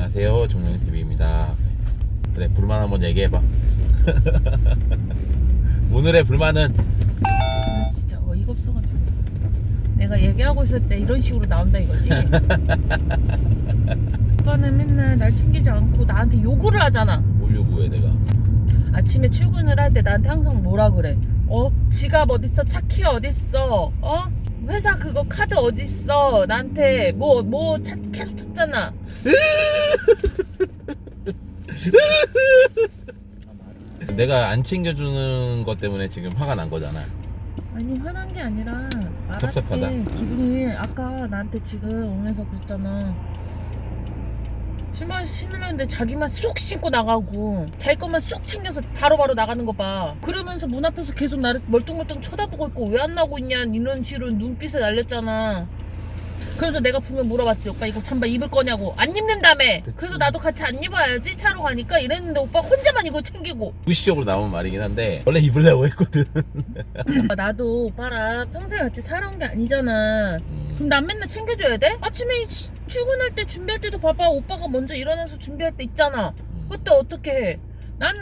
안녕하세요. 종영TV입니다. 그래 불만 한번 얘기해봐. 오늘의 불만은? 나 진짜 어이가 없어가지고. 내가 얘기하고 있을 때 이런 식으로 나온다 이거지? 오빠는 맨날 날 챙기지 않고 나한테 요구를 하잖아. 뭘 요구해 내가? 아침에 출근을 할 때 나한테 항상 뭐라 그래? 어? 지갑 어딨어? 차키 어딨어? 어? 회사 그거 카드 어딨어? 나한테 뭐 뭐 계속 찾잖아 내가 안 챙겨주는 것 때문에 지금 화가 난 거잖아. 아니 화난 게 아니라 말할 섭섭하다. 때 기분이 아까 나한테 지금 오면서 그랬잖아. 신발 신으려는데 자기만 쏙 신고 나가고 자기 것만 쏙 챙겨서 바로바로 나가는 거봐. 그러면서 문 앞에서 계속 나를 멀뚱멀뚱 쳐다보고 있고 왜 안 나고 있냐 이런 식으로 눈빛을 날렸잖아 그래서 내가 분명 물어봤지. 오빠 이거 잠바 입을 거냐고. 안 입는다며 그래서 나도 같이 안 입어야지. 차로 가니까 이랬는데 오빠 혼자만 이거 챙기고. 무의식적으로 나온 말이긴 한데 원래 입으려고 했거든. 나도 오빠랑 평생 같이 살아온 게 아니잖아. 음, 그럼 난 맨날 챙겨줘야 돼? 아침에 시- 출근할 때 준비할 때도 봐봐. 오빠가 먼저 일어나서 준비할 때 있잖아. 음. 그때 어떻게 해? 나는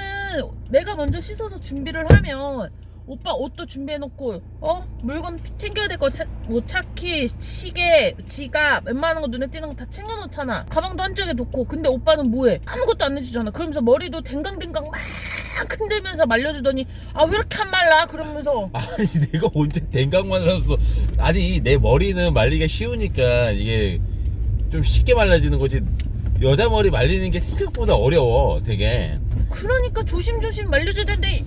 내가 먼저 씻어서 준비를 하면 오빠 옷도 준비해놓고 어? 물건 챙겨야 될 거뭐 차키 시계 지갑 웬만한 거 눈에 띄는 거 다 챙겨놓잖아. 가방도 한쪽에 놓고. 근데 오빠는 뭐해? 아무것도 안 해주잖아. 그러면서 머리도 댕강댕강 막 흔들면서 말려주더니 아 왜 이렇게 안 말라? 그러면서. 아니 내가 언제 댕강만 하면서. 아니 내 머리는 말리기가 쉬우니까 이게 좀 쉽게 말라지는 거지. 여자 머리 말리는 게 생각보다 어려워 되게. 그러니까 조심조심 말려줘야 되는데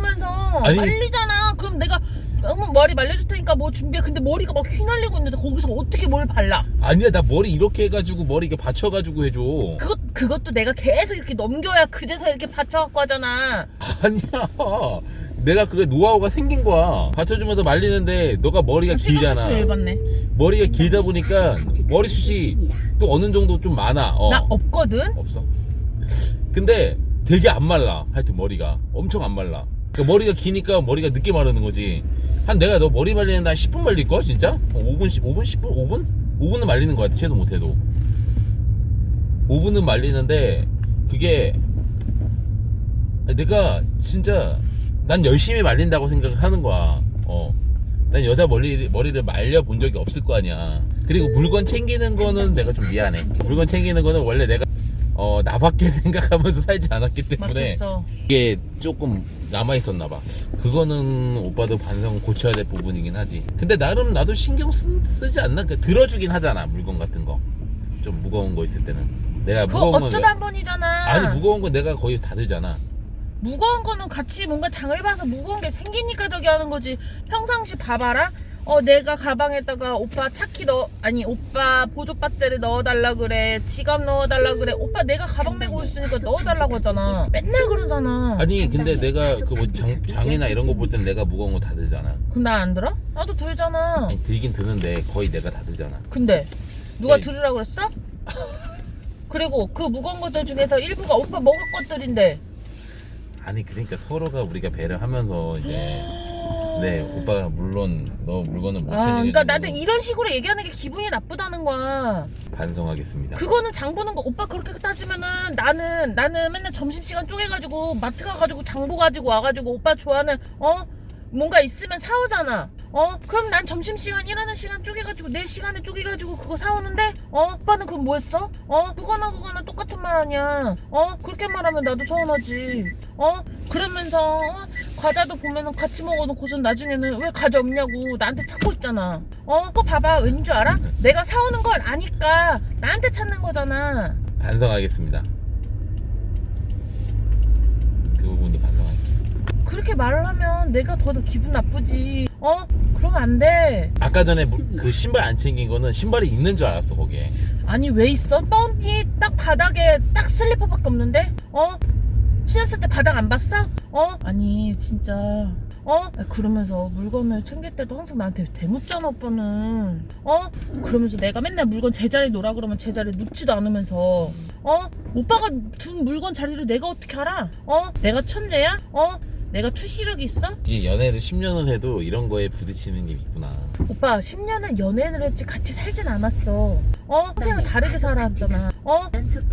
아 이러면서. 아니. 말리잖아. 그럼 내가 어머 머리 말려줄 테니까 뭐 준비해. 근데 머리가 막 휘날리고 있는데 거기서 어떻게 뭘 발라? 아니야 나 머리 이렇게 해가지고 머리 이렇게 받쳐가지고 해줘. 그것, 그것도 내가 계속 이렇게 넘겨야 그제서 이렇게 받쳐갖고 하잖아. 아니야. 내가 그게 노하우가 생긴 거야. 받쳐주면서 말리는데 너가 머리가 길잖아 생각했어 열받네. 머리가 길다 보니까 머리숱이 또 어느 정도 좀 많아. 어. 나 없거든? 없어. 근데 되게 안 말라. 하여튼 머리가 엄청 안 말라 그러니까 머리가 기니까 머리가 늦게 마르는 거지 한 내가 너 머리 말리는데 한 10분 말릴걸 진짜? 어, 5분 10, 5분 10분? 5분? 5분은 말리는 거 같아 최소 못해도 5분은 말리는데 그게 내가 진짜 난 열심히 말린다고 생각하는 거야 어. 난 여자 머리, 머리를 말려 본 적이 없을 거 아니야 그리고 물건 챙기는 거는 내가 좀 미안해 물건 챙기는 거는 원래 내가 어, 나밖에 생각하면서 살지 않았기 때문에 맞겠어 이게 조금 남아 있었나 봐. 그거는 오빠도 반성 고쳐야 될 부분이긴 하지. 근데 나름 나도 신경 쓰, 쓰지 않나? 그 들어주긴 하잖아 물건 같은 거. 좀 무거운 거 있을 때는. 내가 그거 무거운 건 어쩌다 한 번이잖아 아니 무거운 건 내가 거의 다 들잖아. 무거운 거는 같이 뭔가 장을 봐서 무거운 게 생기니까 저기 하는 거지. 평상시 봐봐라. 어 내가 가방에다가 오빠 차키 넣어 아니 오빠 보조 배터리 넣어달라 그래 지갑 넣어달라 그래 오빠 내가 가방 메고 있으니까 넣어달라고 하잖아 맨날 그러잖아 아니 근데 내가 그뭐 장이나 이런 거 볼 땐 내가 무거운 거 다 들잖아. 그럼 나 안 들어? 나도 들잖아 아니 들긴 드는데 거의 내가 다 들잖아. 근데 누가 네. 들으라 그랬어? 그리고 그 무거운 것들 중에서 일부가 오빠 먹을 것들인데 아니 그러니까 서로가 우리가 배려하면서 이제 네 오빠가 물론 너 물건을 못아 챙기는 그러니까 나도 이런 식으로 얘기하는 게 기분이 나쁘다는 거야. 반성하겠습니다. 그거는 장 보는 거 오빠 그렇게 따지면은 나는 나는 맨날 점심 시간 쪼개가지고 마트 가가지고 장보 가지고 와가지고 오빠 좋아하는 어? 뭔가 있으면 사오잖아. 어? 그럼 난 점심 시간 일하는 시간 쪼개가지고 내 시간에 쪼개가지고 그거 사오는데 어? 오빠는 그럼 뭐 했어? 어? 그거나 그거나 똑같은 말 아니야. 어? 그렇게 말하면 나도 서운하지. 어? 그러면서 어? 과자도 보면은 같이 먹어놓고선 나중에는 왜 과자 없냐고 나한테 찾고 있잖아. 어 그거 봐봐. 왠 줄 알아? 내가 사오는 걸 아니까 나한테 찾는 거잖아. 반성하겠습니다. 그 부분도 반성할게. 그렇게 말을 하면 내가 더 기분 나쁘지. 어? 그러면 안 돼. 아까 전에 무- 그 신발 안 챙긴 거는 신발이 있는 줄 알았어 거기에. 아니 왜 있어? 뻔히 딱 바닥에 딱 슬리퍼밖에 없는데? 어 신었을 때 바닥 안 봤어? 어? 아니 진짜. 어? 그러면서 물건을 챙길 때도 항상 나한테 대묻잖아 오빠는. 어? 그러면서 내가 맨날 물건 제자리 놓으라 그러면 제자리 놓지도 않으면서. 어? 오빠가 둔 물건 자리를 내가 어떻게 알아? 어? 내가 천재야? 어 내가 투시력이 있어 이게 연애를 10년을 해도 이런 거에 부딪히는 게 있구나. 오빠 10년을 연애를 했지 같이 살진 않았어 어? 평생을 다르게 살아왔잖아 어?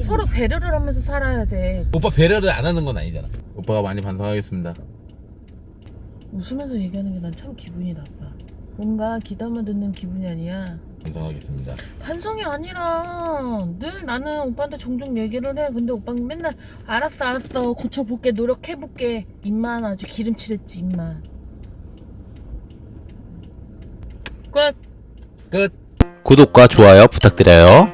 서로 배려를 하면서 살아야 돼. 오빠 배려를 안 하는 건 아니잖아 오빠가 많이 반성하겠습니다 웃으면서 얘기하는 게 난 참 기분이 나빠. 뭔가 기담아 듣는 기분이 아니야. 반성하겠습니다 반성이 아니라 늘 나는 오빠한테 종종 얘기를 해. 근데 오빠는 맨날 알았어 알았어 고쳐볼게 노력해볼게 입만 아주 기름칠했지 입만. 끝. 끝 구독과 좋아요 부탁드려요.